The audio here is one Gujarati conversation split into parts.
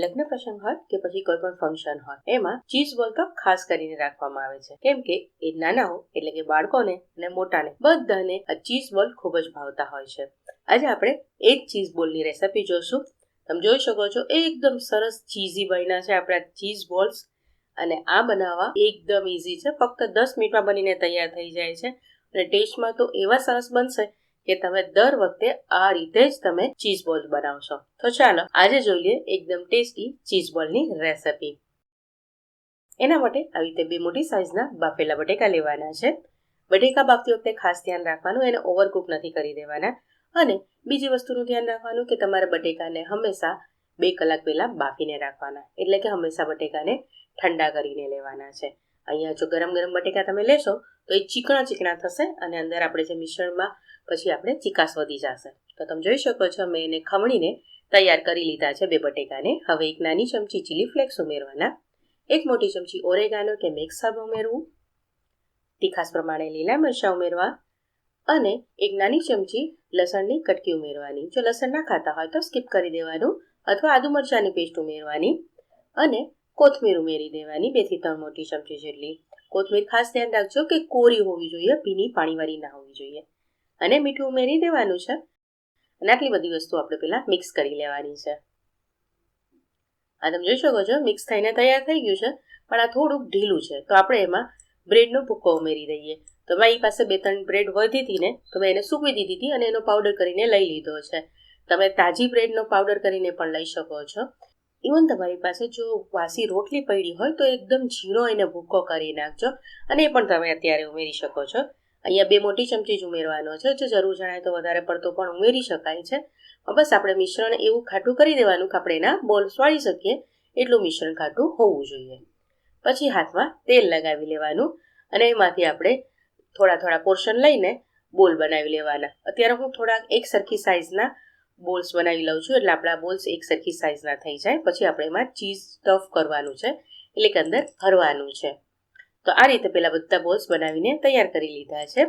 લગ્ન પ્રસંગ હોય કે પછી કોઈ પણ ફંક્શન હોય એમાં ચીઝ બોલ તો ખાસ કરીને રાખવામાં આવે છે. કેમ કે એ નાના હોય એટલે કે બાળકોને અને મોટાને બધાને ચીઝ બોલ ખૂબ જ ભાવતા હોય છે. આજે આપણે એ જ ચીઝ બોલની રેસિપી જોશું. તમે જોઈ શકો છો, એકદમ સરસ ચીઝી બન્યા છે આપણા ચીઝ બોલ્સ અને આ બનાવવા એકદમ ઇઝી છે. ફક્ત દસ મિનિટમાં બનીને તૈયાર થઈ જાય છે. અને ટેસ્ટમાં તો એવા સરસ બનશે કે તમે દર વખતે આ રીતે જ તમે ચીઝ બોલ બનાવશો. તો ચાલો, આજે જોઈએ એકદમ ટેસ્ટી ચીઝ બોલની રેસિપી. એના માટે આવી રીતે બે મોટી સાઇઝના બાફેલા બટેકા લેવાના છે. બટેકા બાફતી વખતે ખાસ ધ્યાન રાખવાનું, એને ઓવરકુક નથી કરી દેવાના. અને બીજી વસ્તુનું ધ્યાન રાખવાનું કે તમારે બટેકાને હંમેશા બે કલાક પહેલાં બાફીને રાખવાના. એટલે કે હંમેશા બટેકાને ઠંડા કરીને લેવાના છે. અહીંયા જો ગરમ ગરમ બટેકા તમે લેશો, તો એ ચીકણા ચીકણા થશે અને અંદર આપણે જે મિશ્રણમાં પછી આપણે ચીકાશ વધી જશે. તો તમે જોઈ શકો છો, મેં એને ખમણીને તૈયાર કરી લીધા છે બે બટેકાને. હવે એક નાની ચમચી ચીલી ફ્લેક્સ ઉમેરવાના. એક મોટી ચમચી ઓરેગાનો કે મિક્સ હબ ઉમેરવું. તીખાસ પ્રમાણે લીલા મરચાં ઉમેરવા. અને એક નાની ચમચી લસણની કટકી ઉમેરવાની. જો લસણ ના ખાતા હોય તો સ્કીપ કરી દેવાનું અથવા આદુ મરચાંની પેસ્ટ ઉમેરવાની. અને કોથમીર ઉમેરી દેવાની. બેથી ત્રણ મોટી ચમચી જેટલી કોથમીર ખાસ ધ્યાન રાખજો કે કોરી હોવી જોઈએ, ભીની પાણીવાળી ના હોવી જોઈએ. અને મીઠું ઉમેરી દેવાનું છે. અને આટલી બધી વસ્તુ આપણે પહેલાં મિક્સ કરી લેવાની છે. આ તમે જોઈ શકો છો મિક્સ થઈને તૈયાર થઈ ગયું છે, પણ આ થોડુંક ઢીલું છે. તો આપણે એમાં બ્રેડનો ભૂક્કો ઉમેરી દઈએ. તો મારી પાસે બે ત્રણ બ્રેડ વધી હતી ને, તો મેં એને સૂકવી દીધી હતી અને એનો પાવડર કરીને લઈ લીધો છે. તમે તાજી બ્રેડનો પાવડર કરીને પણ લઈ શકો છો. ઇવન તમારી પાસે જો વાસી રોટલી પડી હોય તો એકદમ ઝીણો એને ભૂકો કરી નાખજો અને એ પણ તમે અત્યારે ઉમેરી શકો છો. અહીંયા બે મોટી ચમચી જ ઉમેરવાનો છે. જો જરૂર જણાય તો વધારે પડતો પણ ઉમેરી શકાય છે. બસ આપણે મિશ્રણ એવું ખાટું કરી દેવાનું કે આપણે એના બોલ્સ વાળી શકીએ. એટલું મિશ્રણ ખાટું હોવું જોઈએ. પછી હાથમાં તેલ લગાવી લેવાનું અને એમાંથી આપણે થોડા થોડા પોર્શન લઈને બોલ બનાવી લેવાના. અત્યારે હું થોડાક એક સરખી સાઇઝના બોલ્સ બનાવી લઉં છું એટલે આપણા બોલ્સ એક સરખી સાઇઝના થઈ જાય. પછી આપણે એમાં ચીઝ સ્ટફ કરવાનું છે, એટલે કે અંદર ભરવાનું છે. તો આ રીતે પહેલાં બધા બોલ્સ બનાવીને તૈયાર કરી લીધા છે.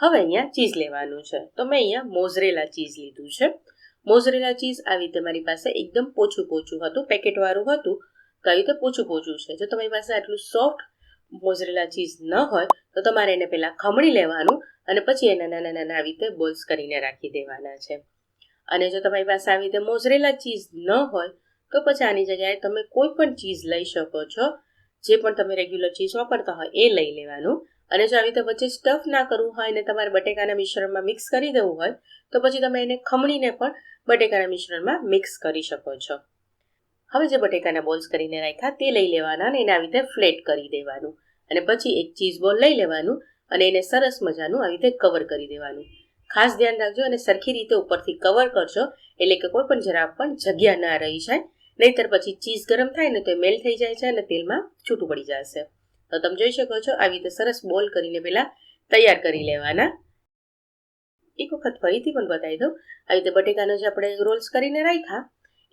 હવે અહીંયા ચીઝ લેવાનું છે. તો મેં અહીંયા મોઝરેલા ચીઝ લીધું છે. મોઝરેલા ચીઝ આવી રીતે મારી પાસે એકદમ પોચું પોચું હતું, પેકેટવાળું હતું. તો આવી રીતે પોચું પોચું છે. જો તમારી પાસે આટલું સોફ્ટ મોઝરેલા ચીઝ ન હોય, તો તમારે એને પહેલાં ખમણી લેવાનું અને પછી એના નાના નાના આવી રીતે બોલ્સ કરીને રાખી દેવાના છે. અને જો તમારી પાસે આવી રીતે મોઝરેલા ચીઝ ન હોય, તો પછી આની જગ્યાએ તમે કોઈ પણ ચીઝ લઈ શકો છો. જે પણ તમે રેગ્યુલર ચીઝ વાપરતા હોય એ લઈ લેવાનું. અને જો આવી રીતે વચ્ચે સ્ટફ ના કરવું હોય અને તમારે બટેકાના મિશ્રણમાં મિક્સ કરી દેવું હોય, તો પછી તમે એને ખમણીને પણ બટેકાના મિશ્રણમાં મિક્સ કરી શકો છો. હવે જે બટેકાના બોલ્સ કરીને રાખ્યા તે લઈ લેવાના અને એને આવી રીતે ફ્લેટ કરી દેવાનું. અને પછી એક ચીઝ બોલ લઈ લેવાનું અને એને સરસ મજાનું આવી રીતે કવર કરી દેવાનું. ખાસ ધ્યાન રાખજો અને સરખી રીતે ઉપરથી કવર કરજો, એટલે કે કોઈ પણ જરા પણ જગ્યા ના રહી જાય. નહીતર પછી ચીઝ ગરમ થાય ને તો એ મેલ થઈ જાય છે અને તેલમાં છૂટું પડી જશે. તો તમે જોઈ શકો છો, આવી રીતે સરસ બોલ કરીને પહેલાં તૈયાર કરી લેવાના. એક વખત ફરીથી પણ બતાવી દઉં. આવી રીતે બટેકાનો જે આપણે રોલ્સ કરીને રાખ્યા,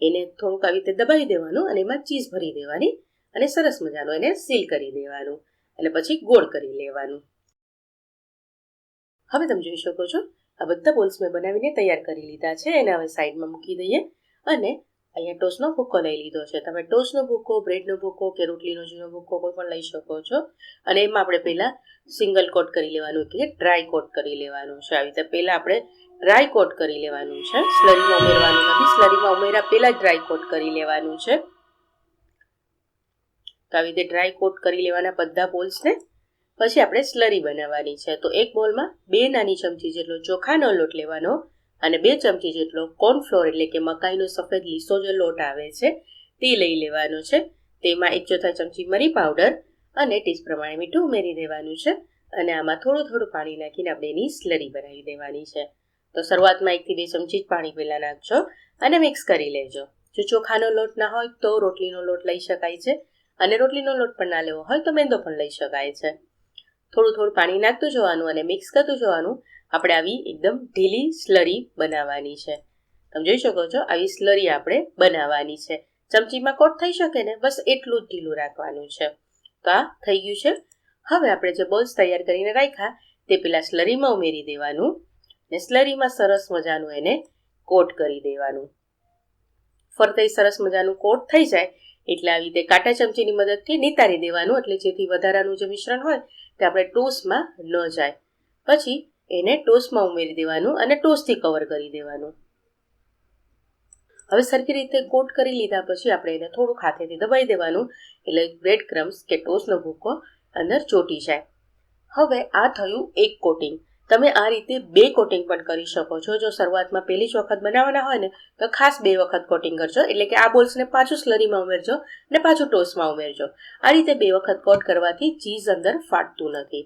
એને થોડુંક આવી રીતે દબાવી દેવાનું અને એમાં ચીઝ ભરી દેવાની અને સરસ મજાનું એને સીલ કરી દેવાનું અને પછી ગોળ કરી લેવાનું. હવે તમે જોઈ શકો છો આ બધા બોલ્સ મેં બનાવીને તૈયાર કરી લીધા છે. એને હવે સાઈડમાં મૂકી દઈએ અને અહીંયા ટોસ્ટનો ભૂક્કો લઈ લીધો છે. તમે ટોસ્ટનો ભૂક્કો બ્રેડનો ભૂક્કો કે રોટલીનો જૂનો ભૂક્કો કોઈ પણ લઈ શકો છો. અને એમાં આપણે પહેલાં સિંગલ કોટ કરી લેવાનું કે ડ્રાય કોટ કરી લેવાનું છે. આવી રીતે પહેલાં આપણે ડ્રાય કોટ કરી લેવાનું છે. સ્લરીમાં ઉમેરવાનું નથી. સ્લરીમાં ઉમેર્યા પહેલાં ડ્રાય કોટ કરી લેવાનું છે. તો આવી રીતે ડ્રાય કોટ કરી લેવાના બધા બોલ્સને પછી આપણે સ્લરી બનાવવાની છે. તો એક બોલમાં બે નાની ચમચી જેટલો ચોખાનો લોટ લેવાનો અને બે ચમચી જેટલો કોર્નફ્લોર એટલે કે મકાઈનો સફેદ લીસો જે લોટ આવે છે, તે લઈ લેવાનો છે. તેમાં એક ચોથા ચમચી મરી પાવડર અને ટીસ પ્રમાણે મીઠું ઉમેરી દેવાનું છે અને આમાં થોડું થોડું પાણી નાખીને આપણે એની સ્લરી બનાવી દેવાની છે. તો શરૂઆતમાં એકથી બે ચમચી જ પાણી પહેલાં નાખજો અને મિક્સ કરી લેજો. જો ચોખાનો લોટ ના હોય તો રોટલીનો લોટ લઈ શકાય છે અને રોટલીનો લોટ પણ ના લેવો હોય તો મેંદો પણ લઈ શકાય છે. થોડું થોડું પાણી નાખતું જવાનું અને મિક્સ કરતું જવાનું, આપણે આવી એકદમ ઢીલી સ્લરી બનાવવાની છે. તમે જોઈ શકો છો, આવી સ્લરી આપણે બનાવવાની છે. ચમચીમાં કોટ થઈ શકે ને, બસ એટલું જ ઢીલું રાખવાનું છે. તો આ થઈ ગયું છે. હવે આપણે જે બોલ્સ તૈયાર કરીને રાખ્યા, તે પેલા સ્લરીમાં ઉમેરી દેવાનું ને સ્લરીમાં સરસ મજાનું એને કોટ કરી દેવાનું. ફરતે સરસ મજાનું કોટ થઈ જાય, એટલે આવી રીતે કાંટા ચમચીની મદદથી નિતારી દેવાનું, એટલે જેથી વધારાનું જે મિશ્રણ હોય તે આપણે ટોસમાં ન જાય. પછી એને ટોસમાં ઉમેરી દેવાનું અને ટોસથી કવર કરી દેવાનું. હવે સરખી રીતે કોટ કરી લીધા પછી આપણે એને થોડું હાથેથી દબાઈ દેવાનું, એટલે બ્રેડ ક્રમ્સ કે ટોસનો ભૂકો અંદર ચોટી જાય. હવે આ થયું એક કોટિંગ તમે આ રીતે બે કોટિંગ પણ કરી શકો છો. જો શરૂઆતમાં પહેલી જ વખત બનાવવાના હોય ને, તો ખાસ બે વખત કોટિંગ કરજો. એટલે કે આ બોલ્સને પાછું સ્લરીમાં ઉમેરજો ને પાછું ટોસ્ટમાં ઉમેરજો. આ રીતે બે વખત કોટ કરવાથી ચીઝ અંદર ફાટતું નથી.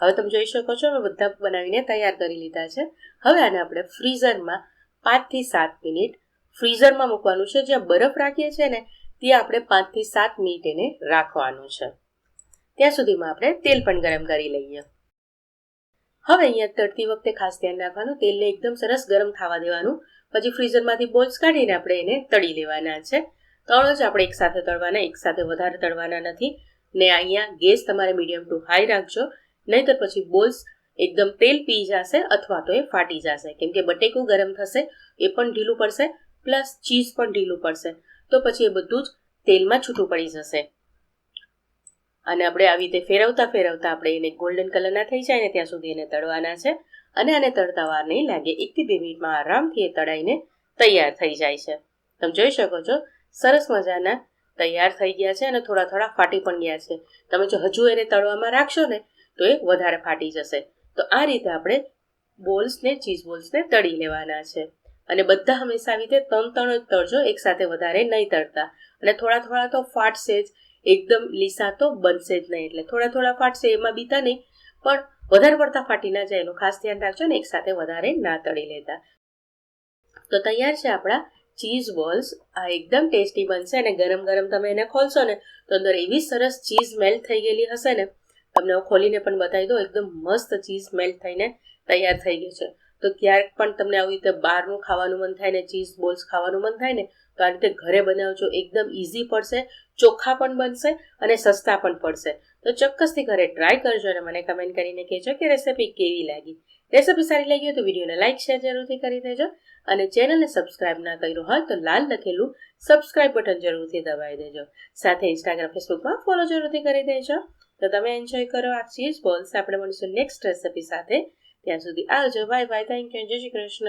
હવે તમે જોઈ શકો છો મેં બધા બનાવીને તૈયાર કરી લીધા છે. હવે આને આપણે ફ્રીઝરમાં પાંચથી સાત મિનિટ ફ્રીઝરમાં મૂકવાનું છે. જ્યાં બરફ રાખીએ છીએ ને, ત્યાં આપણે પાંચથી સાત મિનિટ એને રાખવાનું છે. ત્યાં સુધીમાં આપણે તેલ પણ ગરમ કરી લઈએ. હવે અહીંયા તળતી વખતે ખાસ ધ્યાન રાખવાનું, તેલને એકદમ સરસ ગરમ થવા દેવાનું. પછી ફ્રીઝરમાંથી બોલ્સ કાઢીને આપણે એને તળી લેવાના છે. તળો જ આપણે એકસાથે તળવાના, એકસાથે વધારે તળવાના નથી. ને અહીંયા ગેસ તમારે મીડિયમ ટુ હાઈ રાખજો. નહીંતર પછી બોલ્સ એકદમ તેલ પી જશે અથવા તો એ ફાટી જશે. કેમ કે બટેકું ગરમ થશે, એ પણ ઢીલું પડશે, પ્લસ ચીઝ પણ ઢીલું પડશે. તો પછી એ બધું જ તેલમાં છૂટું પડી જશે. અને આપણે આવી રીતે ફેરવતા ફેરવતા આપણે એને ગોલ્ડન કલરના થઈ જાય ને ત્યાં સુધી એને તળવાના છે. અને આને તળતા વાર નહીં લાગે એકથી બે મિનિટમાં આરામથી એ તળાઈને તૈયાર થઈ જાય છે. તમે જોઈ શકો છો, સરસ મજાના તૈયાર થઈ ગયા છે અને થોડા થોડા ફાટી પણ ગયા છે. તમે જો હજુ એને તળવામાં રાખશો ને, તો એ વધારે ફાટી જશે. તો આ રીતે આપણે બોલ્સને ચીઝ બોલ્સને તળી લેવાના છે. અને બધા હંમેશા આવી રીતે ત્રણ ત્રણ જ તળજો એકસાથે વધારે નહીં તળતા. અને થોડા થોડા તો ફાટશે જ. એકદમ લીસા તો બનશે જ નહીં એટલે થોડા થોડા ફાટશે, એમાં બીતા નહીં. પણ વધારે પડતા ફાટી ના જાય, એનું ખાસ ધ્યાન રાખજો ને, એકસાથે વધારે ના તળી લેતા. તો તૈયાર છે આપણા ચીઝ બોલ્સ. આ એકદમ ટેસ્ટી બનશે અને ગરમ ગરમ તમે એને ખોલશો ને, તો અંદર એવી સરસ ચીઝ મેલ્ટ થઈ ગયેલી હશે ને, તમને હું ખોલીને પણ બતાવી દઉં, એકદમ મસ્ત ચીઝ મેલ્ટ થઈને તૈયાર થઈ ગયું છે. તો ક્યારેક પણ તમને આવી રીતે બહારનું ખાવાનું મન થાય ને ચીઝ બોલ્સ ખાવાનું મન થાય ને, તો આ રીતે ઘરે બનાવજો. એકદમ ઇઝી પડશે, ચોખ્ખા પણ બનશે અને સસ્તા પણ પડશે. તો ચોક્કસથી ઘરે ટ્રાય કરજો અને મને કમેન્ટ કરીને કહેજો કે રેસિપી કેવી લાગી. રેસિપી સારી લાગી હોય તો વિડીયોને લાઇક શેર જરૂરથી કરી દેજો અને ચેનલને સબસ્ક્રાઇબ ના કર્યું હોય તો લાલ લખેલું સબસ્ક્રાઇબ બટન જરૂરથી દબાવી દેજો. સાથે ઇન્સ્ટાગ્રામ ફેસબુકમાં ફોલો જરૂરથી કરી દેજો. તો તમે એન્જોય કરો આ ચીઝ બોલ્સ આપણે મળીશું નેક્સ્ટ રેસિપી સાથે. ત્યાં સુધી આવજો. Bye bye. થેન્ક યુ જય શ્રી કૃષ્ણ.